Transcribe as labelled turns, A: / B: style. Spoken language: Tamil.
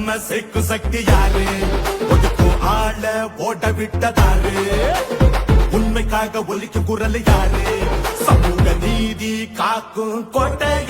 A: நம்ம சேர்க்கும் சக்தி யாரு? ஒதுக்கும் ஆள ஓட விட்டதாரு. உண்மைக்காக ஒலிக்கும் குரல் யாரு? சமூக நீதி காக்கும் கோட்டை